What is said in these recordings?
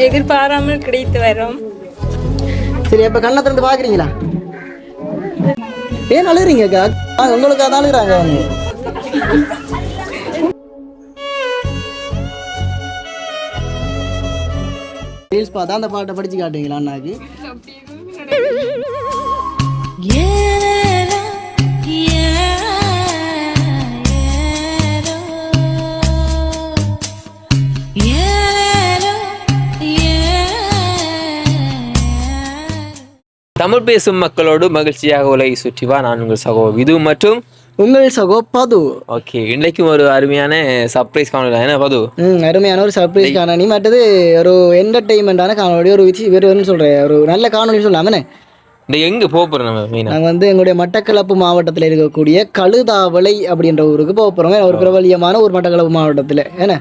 எதிர்பாராமல் கிடைத்து வரும். சரி அப்ப கண்ணை திறந்து பாக்குறீங்களா ஏன் அழுகுறீங்கக்கா ஆ, உங்களுக்கு அதான் அழுகுறாங்க. அவங்க ரீல்ஸ் பார்த்தா அந்த பாட்டை படிச்சு காட்டுவீங்களா அண்ணாக்கு? தமிழ் பேசும் மக்களோடு மகிழ்ச்சியாக உலகை சுற்றி வா. நான் உங்கள் சகோ விது மற்றும் உங்கள் சகோ பது. ஓகே இன்றைக்கும் ஒரு அருமையான சர்ப்ரைஸ் காணொலி என்ன பது? ம் அருமையான ஒரு சர்ப்ரைஸ் காணொலி மற்றது ஒரு என்டர்டெயின்மெண்ட்டான காணொலி ஒரு விசி வேறு வந்து சொல்கிறேன் ஒரு நல்ல காணொலி சொல்லாமனே இந்த எங்கே போக போகிறோம் நம்ம நாங்கள் வந்து எங்களுடைய மட்டக்களப்பு மாவட்டத்தில் இருக்கக்கூடிய கழுதாவளை அப்படின்ற ஊருக்கு போக போகிறோம் ஒரு பிரபலியமான ஒரு மட்டக்களப்பு மாவட்டத்தில். ஏன்னா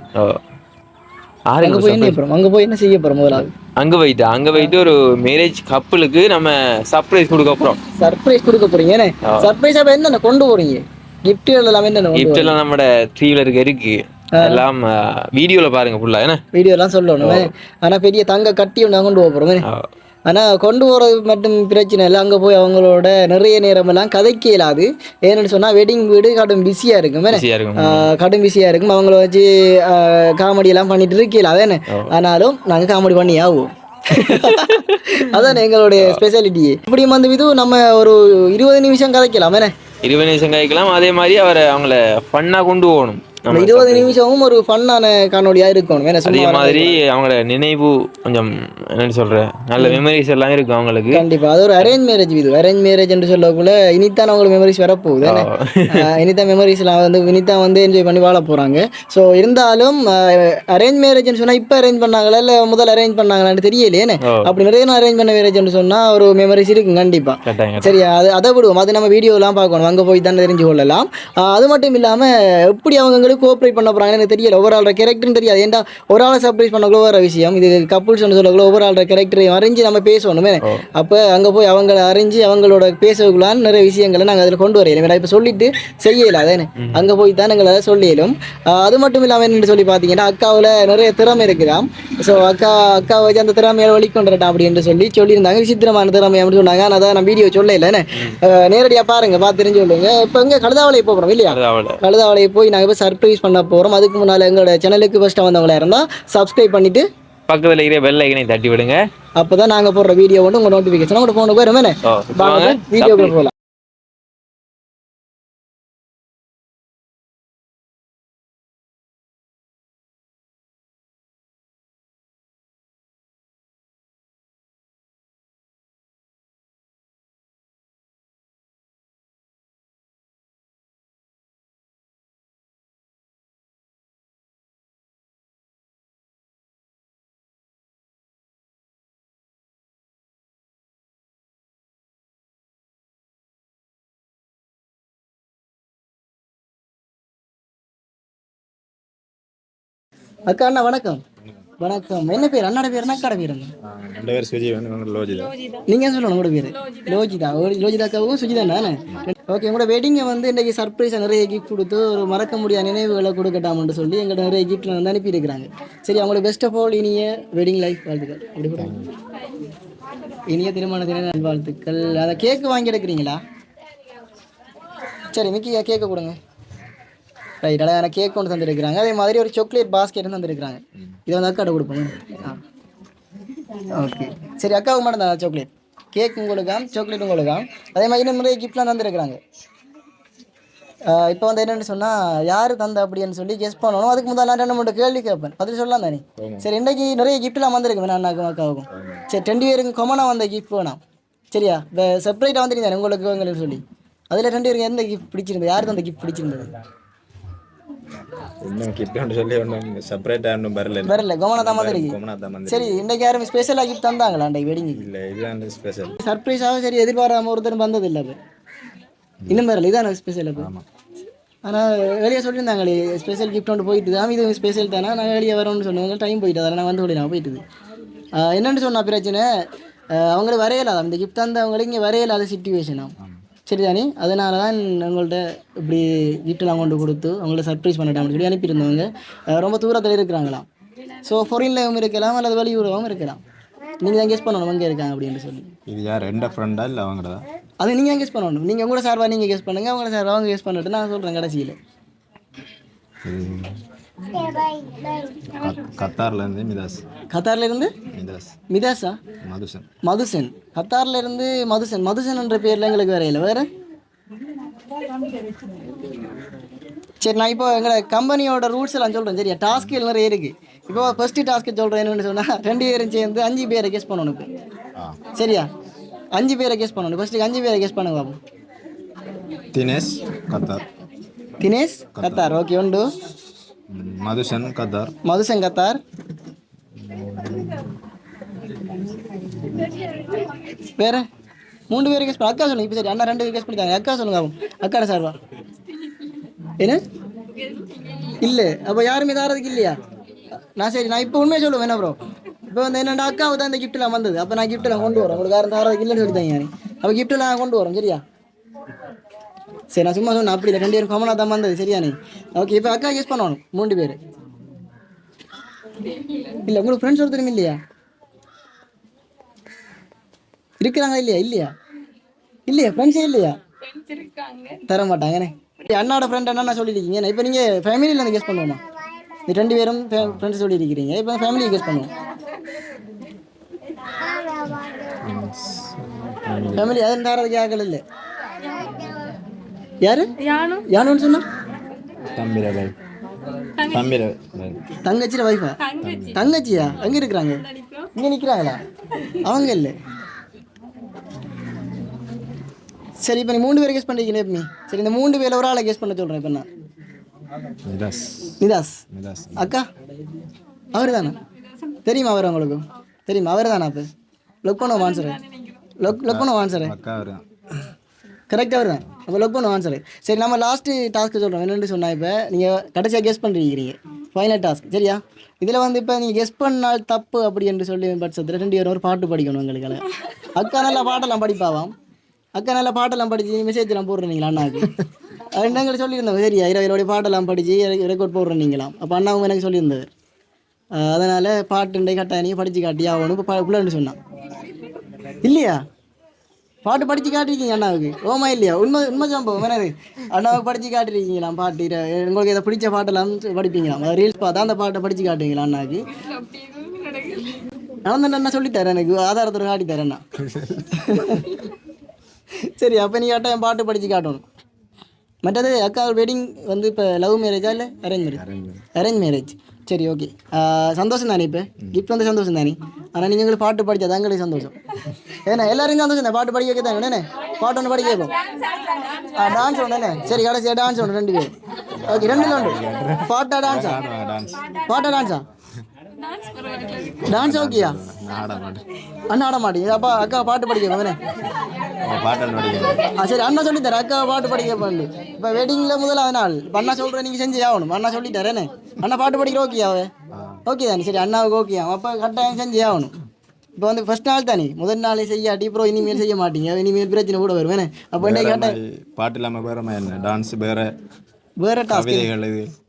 அங்கே போய் என்ன போகிறோம் அங்கே போய் என்ன செய்ய போகிறோம் முதலாவது? அங்கே போயிட்டு அங்கே போயிட்டு ஒரு மேரேஜ் கப்பலுக்கு நம்ம சர்ப்ரைஸ் கொடுக்க போகிறோம் சர்ப்ரைஸ் கொடுக்க போறீங்க என்ன? சர்ப்ரைஸ் அப்ப என்னென்ன கொண்டு போறீங்க? கிஃப்ட் எல்லாமே கொண்டு gift எல்லாம் நம்மட வீலருக்கு இருக்கு எல்லாம் வீடியோவில் பாருங்க ஃபுல்லா என்ன? வீடியோ எல்லாம் சொல்லணும். ஆனா பெரிய தங்க கட்டி ஒன்று கொண்டு போக போறோம் ஆ. ஆனா கொண்டு போறது மட்டும் பிரச்சனை இல்லை. அங்க போய் அவங்களோட நிறைய நேரம் எல்லாம் கதைக்க இயலாது. ஏன்னு சொன்னா வெட்டிங் வீடு கடும் பிஸியா இருக்கும். கடும் பிஸியா இருக்கும். அவங்கள வச்சு காமெடி எல்லாம் பண்ணிட்டு இருக்கல அதானே ஆனாலும் நாங்க காமெடி பண்ணி ஆகும் அதானே எங்களுடைய ஸ்பெஷாலிட்டி இப்படியும் வந்து இது நம்ம ஒரு இருபது நிமிஷம் கதைக்கலாம். இருபது நிமிஷம் காய்க்கலாம் அதே மாதிரி அவரை அவங்கள ஃபன்னாக கொண்டு போகணும். அந்த இருபது நிமிஷமும் ஒரு ஃபன்னான காணொலியா இருக்கணும் வேற அதே மாதிரி அவங்கள நினைவு கொஞ்சம் என்னன்னு சொல்ற நல்ல மெமரிஸ் எல்லாம் இருக்கும் அவங்களுக்கு. கண்டிப்பா. அது ஒரு அரேஞ்ச் மேரேஜ் இது அரேஞ்ச் மேரேஜ் என்று சொல்லக்குள்ள இனித்தான் அவங்களுக்கு மெமரிஸ் வரப்போகுது. இனிதான் மெமரிஸ்லாம் வந்து இனிதான் வந்து என்ஜாய் பண்ணி வாழ போறாங்க. ஸோ இருந்தாலும் அரேஞ்ச் மேரேஜ்னு சொன்னா இப்போ அரேஞ்ச் பண்ணாங்களா இல்லை முதல் அரேஞ்ச் பண்ணாங்களான்னு தெரியலையே. அப்படி நிறைய அரேஞ்ச் பண்ண மேரேஜ்னு சொன்னா ஒரு மெமரிஸ் இருக்கும் கண்டிப்பா. சரி அது அதை விடுவோம். அது நம்ம வீடியோலாம் பார்க்கணும். அங்கே போய் தான் தெரிஞ்சு கொள்ளலாம். அது மட்டும் இல்லாமல் எப்படி அவங்களுக்கு கோஆப்ரேட் பண்ண போகிறாங்கன்னு எனக்கு தெரியல. ஒவ்வொரு ஆளோட கேரக்டர்னு தெரியாது. ஏன்டா ஒரு ஆளை சர்ப்ரைஸ் பண்ணக்குள்ள வேறு விஷயம். இது கப்புள்ஸ் சொல்லக்குள்ள ஒவ்வொரு ஆளோட கேரக்டரையும் அறிஞ்சு நம்ம பேசணுமே. அப்போ அங்கே போய் அவங்கள அறிஞ்சு அவங்களோட பேசக்குள்ளான் நிறைய விஷயங்களை நாங்கள் அதில் கொண்டு வரையிலும் இப்போ சொல்லிட்டு செய்யல அதேன்னு அங்கே போய் தான் எங்களை சொல்லிடும் அது மட்டும் இல்லாமல் என்னன்னு சொல்லி பார்த்தீங்கன்னா அக்காவில் நிறைய திறமை இருக்குதாம். ஸோ அக்கா அக்கா வச்சு அந்த திறமையை வெளிக்கொண்டுறட்டான் அப்படின்னு சொல்லி சொல்லியிருந்தாங்க. விசித்திரமான திறமை அப்படின்னு சொன்னாங்க. ஆனால் அதான் நான் வீடியோ சொல்லல நேரடியாக பாருங்க பார்த்து தெரிஞ்சு சொல்லுங்க இப்போ இங்கே கழுதாவளை போகிறோம் இல்லையா? அது கழுதாவளையை போய் நாங்கள் போய் சர்ப்ரைஸ் பண்ண போகிறோம் அதுக்கு முன்னால் எங்களோட சேனலுக்கு ஃபஸ்ட்டாக வந்தவங்களா இருந்தால் சப்ஸ்கிரைப் பண்ணிவிட்டு பக்கத்துல இருக்கிற பெல் ஐக்கனை தட்டி விடுங்க. அப்போ தான் நாங்கள் போடுற வீடியோ வந்து உங்கள் நோட்டிஃபிகேஷன் உங்களோட ஃபோனுக்கு வரும். வீடியோக்குள்ள போகலாம் அக்கா அண்ணா வணக்கம். வணக்கம். என்ன பேர்? அண்ணாட பேர் என்ன? அக்காட பேர் ரெண்டு பேர் சுஜி வந்து இவங்க லோஜிதா. நீங்கள் சொல்லணும் உங்களோட பேர்? லோஜிதா. ஒரு லோஜிதாக்காவும் சுஜிதா தானே ஓகே உங்களோட வெட்டிங்கை வந்து இன்றைக்கி சர்ப்ரைஸாக நிறைய கிஃப்ட் கொடுத்து ஒரு மறக்க முடியாத நினைவுகளை கொடுக்கட்டாம்னு சொல்லி எங்கள்கிட்ட நிறைய கிஃப்ட்ல வந்து அனுப்பியிருக்கிறாங்க. சரி அவங்களுக்கு பெஸ்ட் ஆஃப் ஆல் இனிய வெட்டிங் லைஃப் வாழ்த்துக்கள். அப்படி கூட இனிய திருமண தின நல்வாழ்த்துக்கள் அதை கேக்கு வாங்கி எடுக்கிறீங்களா? சரி மிக்கி கேக்கு கொடுங்க. ரைட் அழகான கேக் கொண்டு தந்துருக்குறாங்க. அதே மாதிரி ஒரு சாக்லேட் பாஸ்கெட்டும் தந்துருக்குறாங்க. இதை வந்து அக்காட்ட கொடுப்போம். ஓகே சரி அக்காவுக்கு மட்டும் தான் சாக்லேட் கேக் உங்களுக்காம் சாக்லேட் உங்களுக்காம். அதே மாதிரி இன்னும் நிறைய கிஃப்ட்லாம் தந்துருக்குறாங்க. இப்போ வந்து என்னென்னு சொன்னால் யார் தந்த அப்படின்னு சொல்லி கெஸ் பண்ணணும். அதுக்கு முதல்ல நான் ரெண்டு மூணு கேள்வி கேட்பேன். பதில் சொல்லலாம் தானே? சரி இன்றைக்கி நிறைய கிஃப்ட்லாம் வந்திருக்கு அண்ணாக்கும் அக்காவுக்கும். சரி ரெண்டு பேருக்கு கொமனாக வந்த கிஃப்ட் வேணாம் சரியா? செப்பரேட்டாக வந்துருந்தேன் உங்களுக்கு உங்களுக்கு சொல்லி. அதில் ரெண்டு பேருக்கு எந்த கிஃப்ட் பிடிச்சிருந்தது? யாருக்கு அந்த கிஃப்ட் பிடிச்சிருந்தது? இன்னும் கிட்ட சொல்லி ஒன்றும் செப்பரேட்டாக ஒன்றும் வரல. வரல. வந்திருக்கு கொமனா தான் வந்து சரி இன்றைக்கு யாரும் ஸ்பெஷலாக கிஃப்ட் தந்தாங்களா அன்றைக்கு வெடிங்குக்கு இல்லை இதுதான் ஸ்பெஷல் சர்ப்ரைஸாக சரி எதிர்பாராம ஒருத்தர் வந்தது இல்லை இன்னும் வரல இதான் ஸ்பெஷல் அப்போ? ஆனால் வெளியே சொல்லியிருந்தாங்களே ஸ்பெஷல் கிஃப்ட் ஒன்று போயிட்டு தான் இது ஸ்பெஷல் தானே. நான் வெளியே வரணும்னு சொன்னாங்க டைம் போயிட்டு அதில் நான் வந்து விட நான் போயிட்டுது என்னன்னு சொன்னா பிரச்சனை? அவங்களுக்கு வரையலாத? அந்த கிஃப்ட் தந்து அவங்களுக்கு இங்கே வரையலாத சுச்சுவேஷனா சரிதானே? அதனால தான் உங்கள்கிட்ட இப்படி கிஃப்ட்லாம் கொண்டு கொடுத்து அவங்கள சர்ப்ரைஸ் பண்ணிட்டாங்கன்னு சொல்லி அனுப்பியிருந்தவங்க. ரொம்ப தூரத்தில் இருக்கிறாங்களாம். ஸோ ஃபாரின்லவும் இருக்கலாம் அல்லது வெளியூரவும் இருக்கலாம். நீங்கள் தான் கெஸ் பண்ணணும் எங்கே இருக்காங்க அப்படின்னு சொல்லி. இது யார் ரெண்ட ஃப்ரெண்டா இல்லை அவங்களதா அது நீங்கள் கெஸ் பண்ணணும். நீங்கள் உங்களோட சார்பாக நீங்கள் கெஸ் பண்ணுங்க அவங்களோட சார்பாக அவங்க கெஸ் பண்ணிட்டு நான் சொல்கிறேன் கடைசியில். கத்தார்ல இருந்து மிதாஸ். கத்தார்ல இருந்து மிதாஸ். மிதாஸா? மதுசன். மதுசன். கத்தார்ல இருந்து மதுசன். மதுசன் என்ற பேர்ல எங்களுக்கு வேற இல்லை. வேற? சரி நான் இப்போ எங்களை கம்பெனியோட ரூல்ஸ் எல்லாம் சொல்கிறேன் சரியா? டாஸ்க்குகள் நிறைய இருக்கு. இப்போ ஃபர்ஸ்ட் டாஸ்க்கு சொல்கிறேன் என்னன்னு சொன்னால் ரெண்டு பேரும் சேர்ந்து அஞ்சு பேரை கெஸ் பண்ணணும் இப்போ. சரியா? அஞ்சு பேரை கெஸ் பண்ணணும். ஃபர்ஸ்ட்டுக்கு அஞ்சு பேரை கெஸ் பண்ணுங்க பாப்போம். Dinesh Qatar. Dinesh Qatar. Okay உண்டு. மதுசன் கத்தார் மதுசன் கத்தார் வேற? மூணு பேர் கேஸ் அக்கா சொல்லுங்க இப்போ சரி அண்ணா ரெண்டு பேர் கேஸ் பண்ணிக்காங்க அக்கா சொல்லுங்க பாப்போம் அக்காட சார்வா? என்ன? இல்லை அப்போ யாருமே தாரதுக்கு இல்லையா? நான் சரி நான் இப்போ உண்மையை சொல்லுவேன் என்ன ப்ரோ இப்போ வந்து என்னடா அக்காவுக்கு தான் இந்த கிஃப்ட்லாம் வந்தது. அப்போ நான் கிஃப்ட்லாம் கொண்டு வரேன். உங்களுக்கு யாரும் தாரதுக்கு இல்லைன்னு சொல்லிட்டாங்க நான் அப்போ கிஃப்ட்லாம் கொண்டு வரோம் சரியா? சரி நான் சும்மா சொன்னேன் அப்படி இல்லை. ரெண்டு பேரும் காமனாக தான் வந்தது சரியா நீ? ஓகே இப்போ அக்கா யூஸ் பண்ணணும் மூணு பேர். இல்லை உங்களுக்கு ஃப்ரெண்ட்ஸ் ஒருத்தரும் இல்லையா? இருக்கிறாங்களா இல்லையா? இல்லையா? இல்லையா? ஃப்ரெண்ட்ஸே இல்லையா? தர மாட்டாங்கண்ணே அண்ணாவோட ஃப்ரெண்ட் என்ன சொல்லியிருக்கீங்க இப்போ நீங்கள் ஃபேமிலியில் கெஸ் பண்ணுவோமா? இந்த ரெண்டு பேரும் ஃப்ரெண்ட்ஸ் சொல்லியிருக்கிறீங்க இப்போ ஃபேமிலியை கெஸ் பண்ணுவோம். ஃபேமிலி தரதுக்கு ஆகல இல்லை. யாரு? யானும் யானுன்னு சொன்னா? தம்பிர பாய் தம்பிர பாய் தங்கச்சியோட வைஃபா தங்கச்சியா? எங்க இருக்கிறாங்க? இங்க நிக்கிறாங்களா? அவங்க இல்லை. சரி இப்போ நீ மூணு பேர் கெஸ் பண்ணுறீங்களே இப்போ சரி இந்த மூணு பேர்ல ஒரு ஆளை கெஸ் பண்ண சொல்கிறேன் இப்போ நான். நிதாஸ். மிதாஸ் அக்கா? அவர் தானே தெரியுமா அவர் உங்களுக்கு தெரியுமா? அவர் தானே அப்போ? லொக் பண்ணுவோம் ஆன்சரு லொக் லொக் பண்ணுவோம் ஆன்சரு அக்கா வருதான் கரெக்டாக வருதான் அப்போ லொக் பண்ணுவோம் ஆன்சரு சரி நம்ம லாஸ்ட்டு டாஸ்க்கு சொல்கிறோம் என்னென்னு சொன்னால் இப்போ நீங்கள் கடைசியாக கெஸ் பண்ணிருக்கிறீங்க ஃபைனல் டாஸ்க் சரியா? இதில் வந்து இப்போ நீங்கள் கெஸ் பண்ணால் தப்பு அப்படி என்று சொல்லி பட்சத்தில் ரெண்டு பேரும் ஒரு பாட்டு படிக்கணும் உங்களுக்கு அக்கா நல்லா பாட்டெல்லாம் படிப்பாவாம் அக்கா நல்லா பாட்டெல்லாம் படிச்சு மெசேஜ்லாம் போடுறீங்களா அண்ணாவுக்கு அது எங்களுக்கு சொல்லியிருந்தோம்? சரியா இரவு பாட்டெல்லாம் படித்து ரெக்கார்ட் போடுறீங்களாம் அப்போ அண்ணாவும் எனக்கு சொல்லியிருந்தவர் அஹ் அதனால பாட்டுண்டை கட்டாய படித்து காட்டி ஆகணும். இப்போ பிள்ளைன்னு சொன்னான். இல்லையா? பாட்டு படித்து காட்டிருக்கீங்க அண்ணாவுக்கு. ஓமா இல்லையா? உண்மை உண்மை சம்பவம். என்னது அண்ணாவுக்கு படித்து காட்டிருக்கீங்களாம் பாட்டு உங்களுக்கு இதை பிடிச்ச பாட்டெல்லாம் படிப்பீங்களாம் ரீல்ஸ் பார்த்தா அந்த பாட்டை படித்து காட்டுவீங்களா அண்ணாவுக்கு? நடந்த அண்ணா சொல்லித்தரேன் எனக்கு. ஆதாரத்தோட காட்டித்தரேன் அண்ணா சரி அப்போ நீ கட்டாயம் பாட்டு படித்து காட்டணும். மற்றது அக்கா வெட்டிங் வந்து இப்போ லவ் மேரேஜா இல்லை அரேஞ்ச் மேரேஜ் அரேஞ்ச் மேரேஜ் சரி ஓகே சந்தோஷம் தானே இப்போ? கிஃப்ட் வந்து சந்தோஷம் தானே? ஆனால் நீங்கள் எங்களுக்கு பாட்டு படித்தா எங்களுக்கு சந்தோஷம். ஏன்னா எல்லாரும் சந்தோஷம் தான் பாட்டு படிக்க வைக்க தானே என்ன பாட்டு ஒன்று படிக்க வைப்போம் ஆ டான்ஸ் ஒன்று சரி கடைசியாக டான்ஸ் ஒன்று ரெண்டு பேர் ஓகே ரெண்டு உண்டு பாட்டா டான்ஸ் பாட்டா டான்ஸா டான்ஸ் ஓகேயா? அண்ணா ஆட மாட்டேங்குது அப்பா அக்கா பாட்டு படிக்க படிக்கிறேன் ஆ சரி அண்ணா சொல்லித்தர அக்கா பாட்டு படிக்க பண்ணு இப்போ வெட்டிங்கில் முதலாவது நாள் இப்போ அண்ணா சொல்கிறேன் நீங்கள் செஞ்சு ஆகணும். அண்ணா சொல்லித்தரேன்னு அண்ணா பாட்டு படிக்கிற ஓகே ஆவே ஓகே தானே. சரி அண்ணாவுக்கு ஓகே. அப்போ கட்டாயம் செஞ்சு ஆகணும். இப்போ வந்து ஃபர்ஸ்ட் நாள் தானே. முதல் நாளே செய்யாட்டி அப்புறம் இனிமேல் செய்ய மாட்டீங்க. இனிமேல் பிரச்சனை கூட வரும். வேணே அப்போ என்ன கேட்டேன் பாட்டு இல்லாமல் வேற என்ன? டான்ஸ் வேற. வேற டாஸ்க்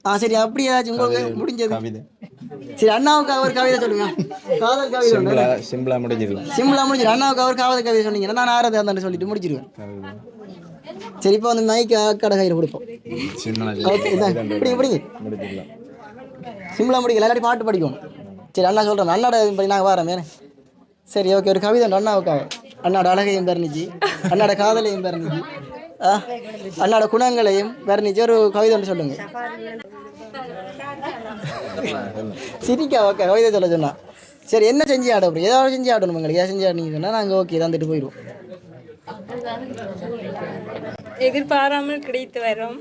ஆ சரி அப்படி ஏதாச்சும் உங்களுக்கு முடிஞ்சது. சரி அண்ணாவுக்கு அவர் கவிதை சொல்லுங்க. காதல் கவிதை. சிம்பிளா முடிஞ்சிடலாம் சிம்பிளா முடிஞ்சிடும் அண்ணாவுக்கு அவர் காதல் கவிதை சொன்னீங்கன்னா நான் ஆறாவது அந்த சொல்லிட்டு முடிச்சிருவேன். சரி இப்போ வந்து மைக்கு அக்கடை கையில் கொடுப்போம். இப்படி இப்படிங்க சிம்பிளா முடிக்கல. எல்லாரும் பாட்டு படிக்கும் சரி அண்ணா சொல்கிறேன் அண்ணாட படி நாங்கள் வரோம் மேனே சரி ஓகே. ஒரு கவிதை உண்டு. அண்ணாவுக்காக. அண்ணாட அழகையும் பெறணிச்சு அண்ணாட காதலையும் பெறணிச்சு ஆ அண்ணாட குணங்களையும் பெறணிச்சு ஒரு கவிதை ஒன்று சொல்லுங்க. சிரிக்கா ஓகே கவிதை சொல்ல சொன்னா. சரி என்ன செஞ்சு ஆட அப்புறம் ஏதாவது செஞ்சு ஆடணும் உங்களுக்கு ஏதாவது செஞ்சு ஆடினீங்க சொன்னால் நாங்கள் ஓகே தந்துட்டு போயிடுவோம். எதிர்பாராமல் கிடைத்து வரும்.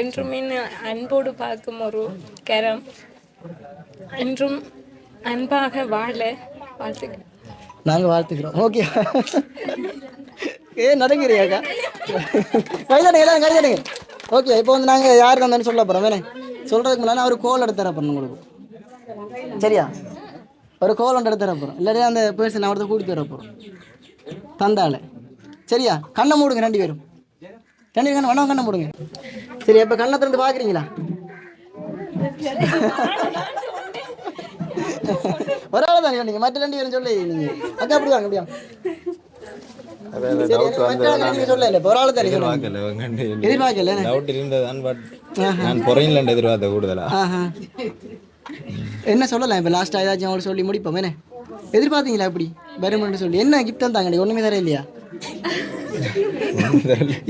என்றும் என் அன்போடு பார்க்கும் ஒரு கரம். என்றும் அன்பாக வாழ வாழ்த்துக்கள் நாங்கள் வாழ்த்துக்கிறோம். ஓகே ஏ நடக்கிறீங்கக்கா கைதட்டுங்க எல்லாரும் கைதட்டுங்க ஓகே இப்போ வந்து நாங்கள் யார் வந்தேன்னு சொல்ல போகிறோம் வேணே. சொல்கிறதுக்கு முன்னாடி அவர் கோல் எடுத்து தர போகிறோம் உங்களுக்கு. சரியா? ஒரு கோல் ஒன்று எடுத்துற போகிறோம் இல்லாட்டி அந்த பேர்சன் அவர்கிட்ட கூட்டி தர போகிறோம் தந்தால சரியா? கண்ணை மூடுங்க ரெண்டு பேரும். ரெண்டு பேரும் கண்ணை கண்ணை மூடுங்க. சரி இப்போ கண்ணை திறந்து பார்க்குறீங்களா ஒரு ஆள் தானே நீங்கள் மற்ற ரெண்டு பேரும் சொல்லி நீங்கள் அக்கா அப்படி வாங்க அப்படியா? எதிர்பார்த்த கூடுதலா? என்ன சொல்லலாம் இப்போ லாஸ்ட்டாக ஏதாச்சும் அவங்களுக்கு சொல்லி முடிப்போம் என்ன? எதிர்பார்த்தீங்களா அப்படி? வருமென்று சொல்லி. என்ன கிஃப்ட் தந்தாங்க ஒன்றுமே தர இல்லையா?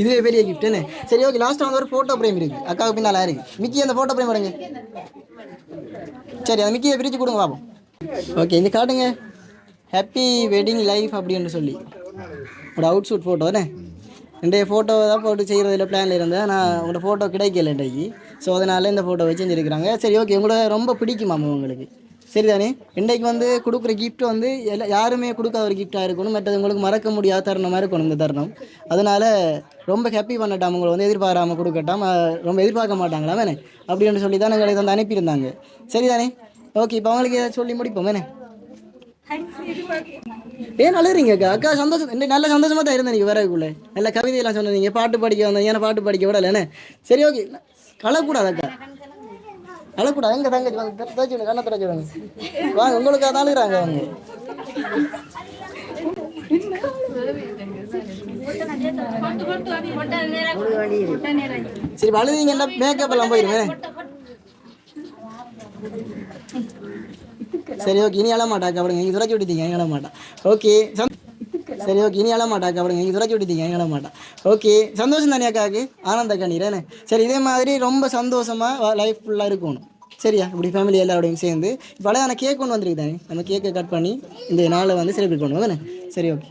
இதுவே பெரிய கிஃப்ட் என்ன? சரி ஓகே லாஸ்ட்டாக வந்து ஒரு ஃபோட்டோ ஃப்ரேம் இருக்கு. அக்காவுக்கு பின்னால் இருக்கு? மிக்கி அந்த ஃபோட்டோ ஃப்ரேம் எடுங்க சரி அந்த மிக்கியை பிரித்து கொடுங்க பாப்போம். ஓகே இந்த காட்டுங்க. ஹாப்பி வெட்டிங் லைஃப் அப்படின்னு சொல்லி. ஒரு அவுட் ஷூட் ஃபோட்டோ தானே? ஃபோட்டோ தான் போட்டு செய்கிறதுல பிளானில் இருந்தேன். நான் உங்களோட ஃபோட்டோ கிடைக்கல இன்றைக்கு. ஸோ அதனால் இந்த ஃபோட்டோ வச்சு செஞ்சுருக்கிறாங்க. சரி ஓகே உங்களை ரொம்ப பிடிக்குமாமா உங்களுக்கு? சரிதானே? இன்றைக்கு வந்து கொடுக்குற கிஃப்ட் வந்து எல்லா யாருமே கொடுக்காத ஒரு கிஃப்டாக இருக்கணும். மற்றது உங்களுக்கு மறக்க முடியாத தருணமாக இருக்கணும் இந்த தருணம். அதனால் ரொம்ப ஹாப்பி பண்ணட்டாம். உங்களை வந்து எதிர்பாராமல் கொடுக்கட்டாம். ரொம்ப எதிர்பார்க்க மாட்டாங்களா வேணே? அப்படின்னு சொல்லி தான் எங்களுக்கு வந்து அனுப்பியிருந்தாங்க. சரிதானே? ஓகே இப்போ அவங்களுக்கு ஏதாவது சொல்லி முடிப்போம் வேணே? ஏன் அழுகிறீங்க அக்கா? அக்கா சந்தோஷம் இன்னைக்கு நல்ல சந்தோஷமா தான் இருந்தேன் நீங்கள் வரக்குள்ள நல்ல கவிதையெல்லாம் சொன்னீங்க பாட்டு படிக்க வந்தேன். ஏன்னா பாட்டு படிக்க விடலண்ணே சரி ஓகே. அழக்கூடாது அக்கா. அழக்கூடாது எங்கே தங்கச்சி? வாங்க தச்சு விடுங்க கண்ணை திறச்சு விடுங்க. வாங்க உங்களுக்கு அதான் அழுகிறாங்க அவங்க. சரி இப்ப அழுதீங்கன்னா மேக்கப் எல்லாம் போயிருவேன் சரி ஓகே இனி அழ மாட்டாக்கா அப்படிங்க நீங்கள் துறைச்சி விட்டுட்டீங்க எங்க அழ மாட்டான் ஓகே சரி ஓகே இனி அழ மாட்டாக்கா அப்படிங்க நீங்கள் துறைச்சி விட்டுட்டீங்க மாட்டான் ஓகே சந்தோஷம் தானே அக்காவுக்கு ஆனந்த கண்ணீரேனே சரி இதே மாதிரி ரொம்ப சந்தோஷமாக லைஃப் ஃபுல்லாக இருக்கணும். சரியா? இப்படி ஃபேமிலி எல்லாரோடையும் சேர்ந்து இப்போ அழகான கேக் ஒன்று வந்திருக்கு தானே? நம்ம கேக்கை கட் பண்ணி இந்த நாளை வந்து செலிப்ரேட் பண்ணுவோம் தானே? சரி ஓகே.